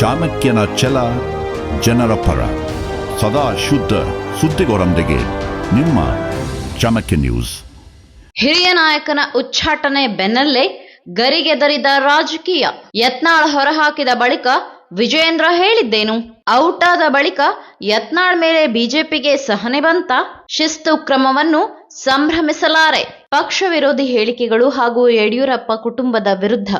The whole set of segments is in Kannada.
ಚಾಣಕ್ಯನ ಛಲ ಜನರ ಪರ. ಸದಾ ಶುದ್ಧ ಸುದ್ದಿಗೋರೊಂದಿಗೆ ನಿಮ್ಮ ಚಾಣಕ್ಯ ನ್ಯೂಸ್. ಹಿರಿಯ ನಾಯಕನ ಉಚ್ಚಾಟನೆ ಬೆನ್ನಲ್ಲೇ ಗರಿಗೆದರಿದ ರಾಜಕೀಯ ಯತ್ನಾಳ್ ಹೊರಹಾಕಿದ ಬಳಿಕ ವಿಜಯೇಂದ್ರ ಹೇಳಿದ್ದೇನು? ಔಟ್ ಆದ ಬಳಿಕ ಯತ್ನಾಳ್ ಮೇಲೆ ಬಿಜೆಪಿಗೆ ಸಹನೆ ಬಂತ? ಶಿಸ್ತು ಕ್ರಮವನ್ನು ಸಂಭ್ರಮಿಸಲಾರೆ. ಪಕ್ಷ ವಿರೋಧಿ ಹೇಳಿಕೆಗಳು ಹಾಗೂ ಯಡಿಯೂರಪ್ಪ ಕುಟುಂಬದ ವಿರುದ್ಧ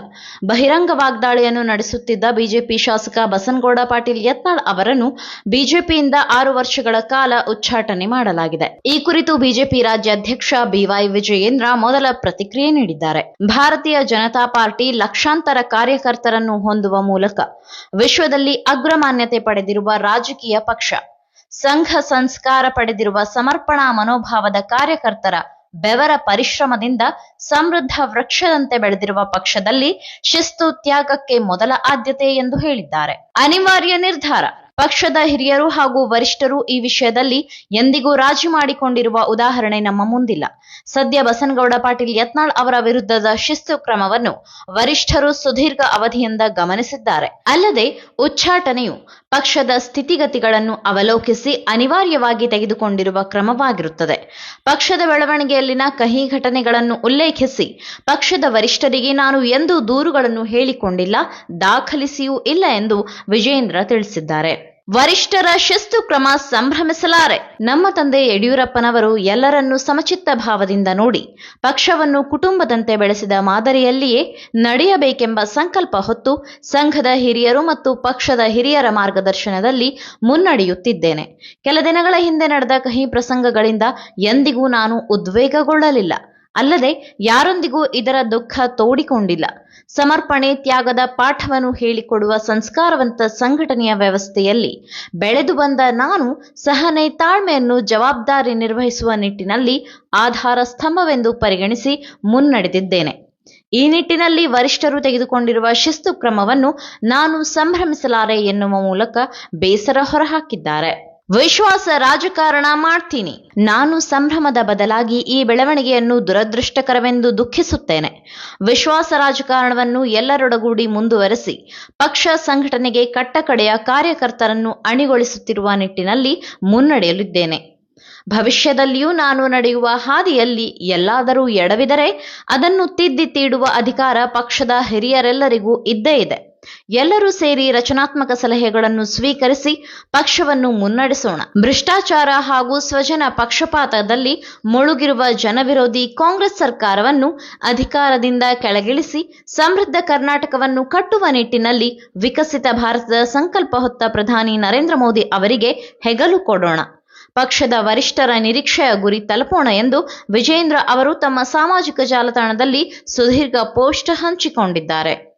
ಬಹಿರಂಗ ವಾಗ್ದಾಳಿಯನ್ನು ನಡೆಸುತ್ತಿದ್ದ ಬಿಜೆಪಿ ಶಾಸಕ ಬಸನಗೌಡ ಪಾಟೀಲ್ ಯತ್ನಾಳ್ ಅವರನ್ನು ಬಿಜೆಪಿಯಿಂದ ಆರು ವರ್ಷಗಳ ಕಾಲ ಉಚ್ಚಾಟನೆ ಮಾಡಲಾಗಿದೆ. ಈ ಕುರಿತು ಬಿಜೆಪಿ ರಾಜ್ಯಾಧ್ಯಕ್ಷ ಬಿವೈ ವಿಜಯೇಂದ್ರ ಮೊದಲ ಪ್ರತಿಕ್ರಿಯೆ ನೀಡಿದ್ದಾರೆ. ಭಾರತೀಯ ಜನತಾ ಪಾರ್ಟಿ ಲಕ್ಷಾಂತರ ಕಾರ್ಯಕರ್ತರನ್ನು ಹೊಂದುವ ಮೂಲಕ ವಿಶ್ವದಲ್ಲಿ ಅಗ್ರಮಾನ್ಯತೆ ಪಡೆದಿರುವ ರಾಜಕೀಯ ಪಕ್ಷ ಸಂಘ ಸಂಸ್ಕಾರ ಪಡೆದಿರುವ ಸಮರ್ಪಣಾ ಮನೋಭಾವದ ಕಾರ್ಯಕರ್ತರ ಬೆವರ ಪರಿಶ್ರಮದಿಂದ ಸಮೃದ್ಧ ವೃಕ್ಷದಂತೆ ಬೆಳೆದಿರುವ ಪಕ್ಷದಲ್ಲಿ ಶಿಸ್ತು ತ್ಯಾಗಕ್ಕೆ ಮೊದಲ ಆದ್ಯತೆ ಎಂದು ಹೇಳಿದ್ದಾರೆ. ಅನಿವಾರ್ಯ ನಿರ್ಧಾರ. ಪಕ್ಷದ ಹಿರಿಯರು ಹಾಗೂ ವರಿಷ್ಠರು ಈ ವಿಷಯದಲ್ಲಿ ಎಂದಿಗೂ ರಾಜಿ ಮಾಡಿಕೊಂಡಿರುವ ಉದಾಹರಣೆ ನಮ್ಮ ಮುಂದಿಲ್ಲ. ಸದ್ಯ ಬಸನಗೌಡ ಪಾಟೀಲ್ ಯತ್ನಾಳ್ ಅವರ ವಿರುದ್ಧದ ಶಿಸ್ತು ಕ್ರಮವನ್ನು ವರಿಷ್ಠರು ಸುದೀರ್ಘ ಅವಧಿಯಿಂದ ಗಮನಿಸಿದ್ದಾರೆ. ಅಲ್ಲದೆ ಉಚ್ಚಾಟನೆಯು ಪಕ್ಷದ ಸ್ಥಿತಿಗತಿಗಳನ್ನು ಅವಲೋಕಿಸಿ ಅನಿವಾರ್ಯವಾಗಿ ತೆಗೆದುಕೊಂಡಿರುವ ಕ್ರಮವಾಗಿರುತ್ತದೆ. ಪಕ್ಷದ ಬೆಳವಣಿಗೆಯಲ್ಲಿನ ಕಹಿ ಘಟನೆಗಳನ್ನು ಉಲ್ಲೇಖಿಸಿ, ಪಕ್ಷದ ವರಿಷ್ಠರಿಗೆ ನಾನು ಎಂದೂ ದೂರುಗಳನ್ನು ಹೇಳಿಕೊಂಡಿಲ್ಲ, ದಾಖಲಿಸಿಯೂ ಇಲ್ಲ ಎಂದು ವಿಜೇಂದ್ರ ತಿಳಿಸಿದ್ದಾರೆ. ವರಿಷ್ಠರ ಶಿಸ್ತು ಕ್ರಮ ಸಂಭ್ರಮಿಸಲಾರೆ. ನಮ್ಮ ತಂದೆ ಯಡಿಯೂರಪ್ಪನವರು ಎಲ್ಲರನ್ನೂ ಸಮಚಿತ್ತ ಭಾವದಿಂದ ನೋಡಿ, ಪಕ್ಷವನ್ನು ಕುಟುಂಬದಂತೆ ಬೆಳೆಸಿದ ಮಾದರಿಯಲ್ಲಿಯೇ ನಡೆಯಬೇಕೆಂಬ ಸಂಕಲ್ಪ ಹೊತ್ತು ಸಂಘದ ಹಿರಿಯರು ಮತ್ತು ಪಕ್ಷದ ಹಿರಿಯರ ಮಾರ್ಗದರ್ಶನದಲ್ಲಿ ಮುನ್ನಡೆಯುತ್ತಿದ್ದೇನೆ. ಕೆಲ ದಿನಗಳ ಹಿಂದೆ ನಡೆದ ಕಹಿ ಪ್ರಸಂಗಗಳಿಂದ ಎಂದಿಗೂ ನಾನು ಉದ್ವೇಗಗೊಳ್ಳಲಿಲ್ಲ. ಅಲ್ಲದೆ ಯಾರೊಂದಿಗೂ ಇದರ ದುಃಖ ತೋಡಿಕೊಂಡಿಲ್ಲ. ಸಮರ್ಪಣೆ ತ್ಯಾಗದ ಪಾಠವನ್ನು ಹೇಳಿಕೊಡುವ ಸಂಸ್ಕಾರವಂತ ಸಂಘಟನೆಯ ವ್ಯವಸ್ಥೆಯಲ್ಲಿ ಬೆಳೆದು ಬಂದ ನಾನು ಸಹನೆ ತಾಳ್ಮೆಯನ್ನು ಜವಾಬ್ದಾರಿ ನಿರ್ವಹಿಸುವ ನಿಟ್ಟಿನಲ್ಲಿ ಆಧಾರ ಸ್ತಂಭವೆಂದು ಪರಿಗಣಿಸಿ ಮುನ್ನಡೆದಿದ್ದೇನೆ. ಈ ನಿಟ್ಟಿನಲ್ಲಿ ವರಿಷ್ಠರು ತೆಗೆದುಕೊಂಡಿರುವ ಶಿಸ್ತು ಕ್ರಮವನ್ನು ನಾನು ಸಂಭ್ರಮಿಸಲಾರೆ ಎನ್ನುವ ಮೂಲಕ ಬೇಸರ ಹೊರಹಾಕಿದ್ದಾರೆ. ವಿಶ್ವಾಸ ರಾಜಕಾರಣ ಮಾಡ್ತೀನಿ. ನಾನು ಸಂಭ್ರಮದ ಬದಲಾಗಿ ಈ ಬೆಳವಣಿಗೆಯನ್ನು ದುರದೃಷ್ಟಕರವೆಂದು ದುಃಖಿಸುತ್ತೇನೆ. ವಿಶ್ವಾಸ ರಾಜಕಾರಣವನ್ನು ಎಲ್ಲರೊಡಗೂಡಿ ಮುಂದುವರೆಸಿ, ಪಕ್ಷ ಸಂಘಟನೆಗೆ ಕಟ್ಟಕಡೆಯ ಕಾರ್ಯಕರ್ತರನ್ನು ಅಣಿಗೊಳಿಸುತ್ತಿರುವ ನಿಟ್ಟಿನಲ್ಲಿ ಮುನ್ನಡೆಯಲಿದ್ದೇನೆ. ಭವಿಷ್ಯದಲ್ಲಿಯೂ ನಾನು ನಡೆಯುವ ಹಾದಿಯಲ್ಲಿ ಎಲ್ಲಾದರೂ ಎಡವಿದರೆ, ಅದನ್ನು ತಿದ್ದಿ ತೀಡುವ ಅಧಿಕಾರ ಪಕ್ಷದ ಹಿರಿಯರೆಲ್ಲರಿಗೂ ಇದ್ದೇ ಇದೆ. ಎಲ್ಲರೂ ಸೇರಿ ರಚನಾತ್ಮಕ ಸಲಹೆಗಳನ್ನು ಸ್ವೀಕರಿಸಿ ಪಕ್ಷವನ್ನು ಮುನ್ನಡೆಸೋಣ. ಭ್ರಷ್ಟಾಚಾರ ಹಾಗೂ ಸ್ವಜನ ಪಕ್ಷಪಾತದಲ್ಲಿ ಮುಳುಗಿರುವ ಜನವಿರೋಧಿ ಕಾಂಗ್ರೆಸ್ ಸರ್ಕಾರವನ್ನು ಅಧಿಕಾರದಿಂದ ಕೆಳಗಿಳಿಸಿ ಸಮೃದ್ಧ ಕರ್ನಾಟಕವನ್ನು ಕಟ್ಟುವ ನಿಟ್ಟಿನಲ್ಲಿ ವಿಕಸಿತ ಭಾರತದ ಸಂಕಲ್ಪ ಹೊತ್ತ ಪ್ರಧಾನಿ ನರೇಂದ್ರ ಮೋದಿ ಅವರಿಗೆ ಹೆಗಲು ಕೊಡೋಣ. ಪಕ್ಷದ ವರಿಷ್ಠರ ನಿರೀಕ್ಷೆಯ ಗುರಿ ತಲುಪೋಣ ಎಂದು ವಿಜೇಂದ್ರ ಅವರು ತಮ್ಮ ಸಾಮಾಜಿಕ ಜಾಲತಾಣದಲ್ಲಿ ಸುದೀರ್ಘ ಪೋಸ್ಟ್ ಹಂಚಿಕೊಂಡಿದ್ದಾರೆ.